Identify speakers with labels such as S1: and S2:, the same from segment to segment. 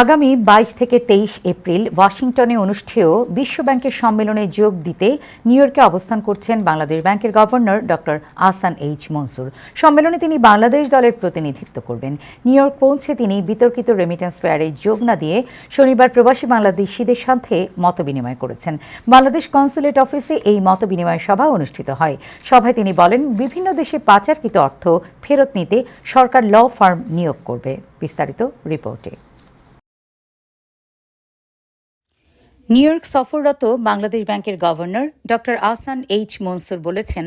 S1: আগামী বাইশ থেকে তেইশ এপ্রিল ওয়াশিংটনে অনুষ্ঠেয় বিশ্বব্যাংকের সম্মেলনে যোগ দিতে নিউ ইয়র্কে অবস্থান করছেন বাংলাদেশ ব্যাংকের governor doctor Ahsan H Mansur. সম্মেলনে তিনি বাংলাদেশ দলের প্রতিনিধিত্ব করবেন। নিউ ইয়র্ক পৌঁছে তিনি বিতর্কিত রেমিটেন্স ফেয়ারে যোগ না দিয়ে শনিবার প্রবাসী বাংলাদেশিদের সাথে মতবিনিময় করেছেন। বাংলাদেশ কনসুলেট অফিসে এই মতবিনিময় সভা অনুষ্ঠিত হয়। সভায় তিনি বলেন, বিভিন্ন দেশে পাচারকৃত অর্থ ফেরত নিতে সরকার ল ফার্ম নিয়োগ করবে। বিস্তারিত রিপোর্টে। নিউ ইয়র্ক সফররত বাংলাদেশ ব্যাংকের governor doctor Ahsan H Mansur বলেছেন,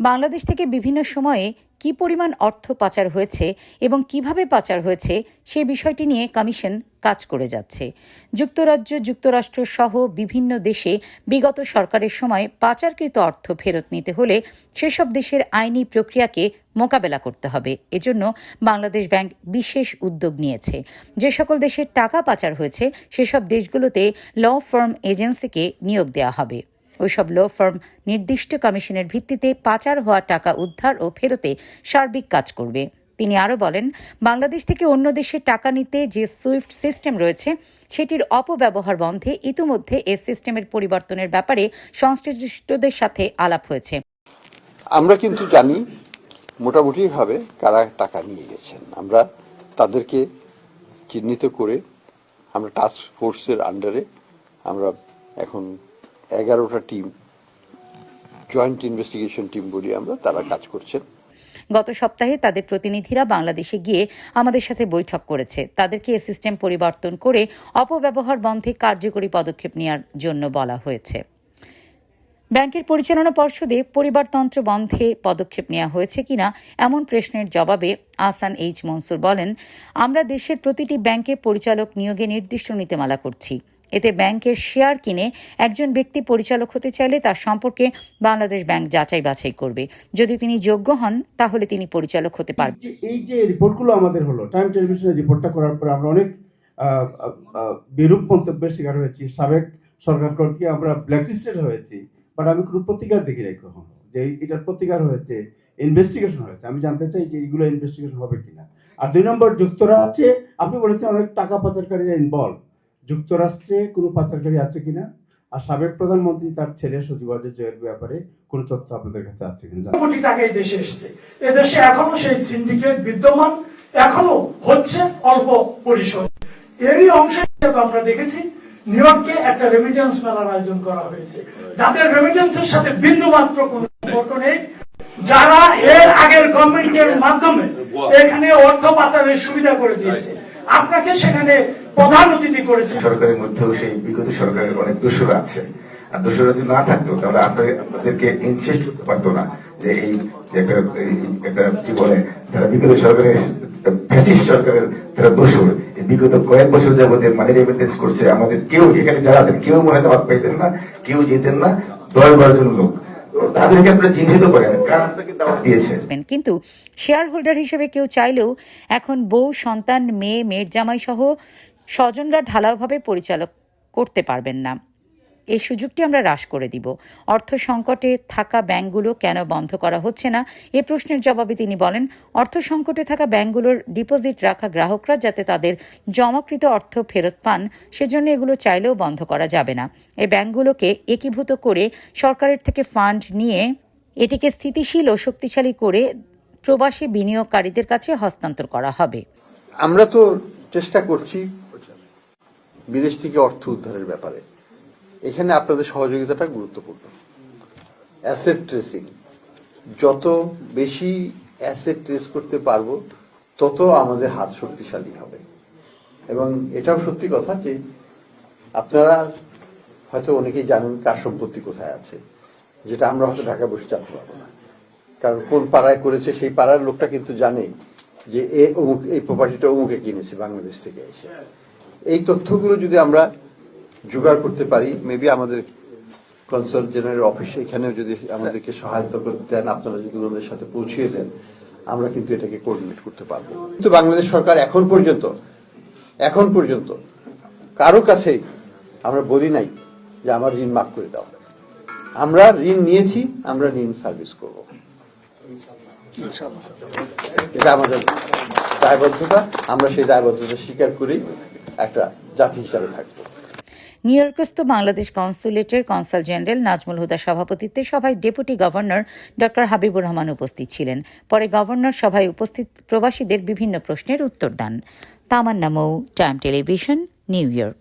S1: বাংলাদেশ থেকে বিভিন্ন সময়ে কি পরিমাণ অর্থ পাচার হয়েছে এবং কীভাবে পাচার হয়েছে সে বিষয়টি নিয়ে কমিশন কাজ করে যাচ্ছে। যুক্তরাজ্য, যুক্তরাষ্ট্র সহ বিভিন্ন দেশে বিগত সরকারের সময় পাচারকৃত অর্থ ফেরত নিতে হলে সেসব দেশের আইনি প্রক্রিয়াকে মোকাবেলা করতে হবে। এজন্য বাংলাদেশ ব্যাংক বিশেষ উদ্যোগ নিয়েছে। যে সকল দেশের টাকা পাচার হয়েছে, সেসব দেশগুলোতে ল ফার্ম এজেন্সিকে নিয়োগ দেওয়া হবে। ওইসব ল ফার্ম নির্দিষ্ট কমিশনের ভিত্তিতে পাচার হওয়া টাকা উদ্ধার ও ফেরতে সার্বিক কাজ করবে। তিনি আরও বলেন, বাংলাদেশ থেকে অন্য দেশে টাকা নিতে যে সুইফট সিস্টেম রয়েছে, সেটির অপব্যবহার বন্ধে ইতিমধ্যে এ সিস্টেমের পরিবর্তনের ব্যাপারে সংশ্লিষ্টদের সাথে আলাপ হয়েছে।
S2: আমরা কিন্তু জানি মোটামুটিভাবে কারা টাকা নিয়ে গেছেন। আমরা তাদেরকে চিহ্নিত করে আমরা টাস্ক ফোর্সের আন্ডারে আমরা এখন এগারোটা টিম জয়েন্ট ইনভেস্টিগেশন টিম বলি আমরা, তারা কাজ করছেন।
S1: গত সপ্তাহে তাদের প্রতিনিধিরা বাংলাদেশে গিয়ে আমাদের সাথে বৈঠক করেছে। তাদেরকে সিস্টেম পরিবর্তন করে অপব্যবহার বন্ধে কার্যকরী পদক্ষেপ নেওয়ার জন্য বলা হয়েছে। ব্যাংকের পরিচালনা পর্ষদে পরিবারতন্ত্র বন্ধে পদক্ষেপ নেওয়া হয়েছে কিনা এমন প্রশ্নের জবাবে আসান এইচ মনসুর বলেন, আমরা দেশের প্রতিটি ব্যাংকে পরিচালক নিয়োগে নির্দিষ্ট নীতিমালা করছি। এতে ব্যাংকের শেয়ার কিনে একজন ব্যক্তি পরিচালক হতে চাইলে তার সম্পর্কে বাংলাদেশ ব্যাংক যাচাই বাছাই করবে। যদি তিনি যোগ্য হন, তাহলে তিনি পরিচালক হতে পারবেন।
S3: এই যে রিপোর্টগুলো আমাদের হলো, টাইম টেলিভিশনের রিপোর্টটা করার আমরা অনেক বিরূপ মন্তব্যের শিকার হয়েছি। সাবেক সরকার কর্তৃক আমরা ব্ল্যাকলিস্টেড হয়েছি। বাট আমি কোনো প্রতিকার দেখি নাই কখনো। যে এটার প্রতিকার হয়েছে ইনভেস্টিগেশন হয়েছে। আমি জানতে চাই যে এইগুলো ইনভেস্টিগেশন হবে কিনা। আর দুই নম্বর, যুক্তরাষ্ট্রে আপনি বলেছেন অনেক টাকা পাচারকারীরা ইনভলভ যুক্তরাষ্ট্রে কোনো পাচারকারী আছে কিনা? আর সাবেক প্রধানমন্ত্রী তার ছেলে সজীব অজয় জয়ের ব্যাপারে কোনো তথ্য আপনাদের কাছে আছে কিনা।
S4: কোটি টাকা এই দেশে এসছে। এদেশে এখনও সেই সিন্ডিকেট বিদ্যমান, এখনও হচ্ছে অল্প পরিসর। এরই অংশ হিসেবে আমরা দেখেছি নিউ ইয়র্কে একটা রেমিটেন্স মেলার আয়োজন করা হয়েছে। যাদের রেমিটেন্সের সাথে বিন্দু মাত্র কোনো সম্পর্ক নেই, যারা এর আগের গভর্নমেন্টের মাধ্যমে এখানে অর্থ পাচারের সুবিধা করে দিয়েছে। আপনাকে সেখানে প্রধান অতিথি করেছে।
S5: সরকারের মধ্যেও সেই বিগত সরকারের অনেক দোষরা আছে। আর দোষরা যদি না থাকতো, তাহলে আপনাদের আপনাদেরকে ইনসিস্ট করতে পারতো না যে এই একটা কি বলে তারা বিগত সরকারের, ফ্যাসিস্ট সরকারের, তারা দোষর বিগত কয়েক বছর যাবত মানি রেমিটেন্স করছে। আমাদের কেউ এখানে যারা আছেন, কেউ মনে হয় দাওয়াত পাইতেন না, কেউ যেতেন না, দশ বারো জন লোক।
S1: কিন্তু শেয়ার হোল্ডার হিসেবে কেউ চাইলেও এখন বউ, সন্তান, মেয়ে, মেয়ের জামাই সহ স্বজনরা ঢালাওভাবে পরিচালক করতে পারবেন না। এই সুযোগটি আমরা হ্রাস করে দিব। অর্থ সংকটে থাকা ব্যাংকগুলো কেন বন্ধ করা হচ্ছে না? এ প্রশ্নের জবাবে তিনি বলেন, অর্থ সংকটে থাকা ব্যাংকগুলোর ডিপোজিট রাখা গ্রাহকরা যাতে তাদের জমাকৃত অর্থ ফেরত পান, সেজন্য এগুলো চাইলেও বন্ধ করা যাবে না। এই ব্যাংকগুলোকে একীভূত করে সরকারের থেকে ফান্ড নিয়ে এটিকে স্থিতিশীল ও শক্তিশালী করে প্রবাসী বিনিয়োগকারীদের কাছে হস্তান্তর করা হবে।
S2: আমরা তো চেষ্টা করছি বিদেশ থেকে অর্থ উদ্ধারের ব্যাপারে। এখানে আপনাদের সহযোগিতাটা গুরুত্বপূর্ণ। অ্যাসেট ট্রেসিং যত বেশি অ্যাসেট ট্রেস করতে পারব, তত আমাদের হাত শক্তিশালী হবে। এবং এটাও সত্যি কথা যে, আপনারা হয়তো অনেকেই জানেন কার সম্পত্তি কোথায় আছে, যেটা আমরা হয়তো ঢাকা বসে জানতে পারব না। কারণ কোন পাড়ায় করেছে, সেই পাড়ার লোকটা কিন্তু জানে যে এ অমুক, এই প্রপার্টিটা অমুকে কিনেছে বাংলাদেশ থেকে এসে। এই তথ্যগুলো যদি আমরা জোগাড় করতে পারি। মেবি আমাদের কনসাল জেনারেল অফিসে এখানেও যদি আমাদেরকে সহায়তা করতে দেন আপনারা যদি ওনাদের সাথে পৌঁছিয়ে দেন আমরা কিন্তু এটাকে কোঅর্ডিনেট করতে পারব। কিন্তু বাংলাদেশ সরকার এখন পর্যন্ত এখন পর্যন্ত কারও কাছে আমরা বলি নাই যে আমার ঋণ মাফ করে দাও। আমরা ঋণ নিয়েছি আমরা ঋণ সার্ভিস করব। এটা আমাদের দায়বদ্ধতা আমরা সেই দায়বদ্ধতা স্বীকার করি একটা জাতি হিসাবে থাকব।
S1: নিউ ইয়র্কস্থ বাংলাদেশ কনসুলেটের কনসাল জেনারেল নাজমুল হুদা সভাপতিত্বে সভায় deputy governor doctor Habibur Rahman উপস্থিত ছিলেন। পরে গভর্নর সভায় উপস্থিত প্রবাসীদের বিভিন্ন প্রশ্নের উত্তর দেন। Tamanna Mou, Time Television, New York.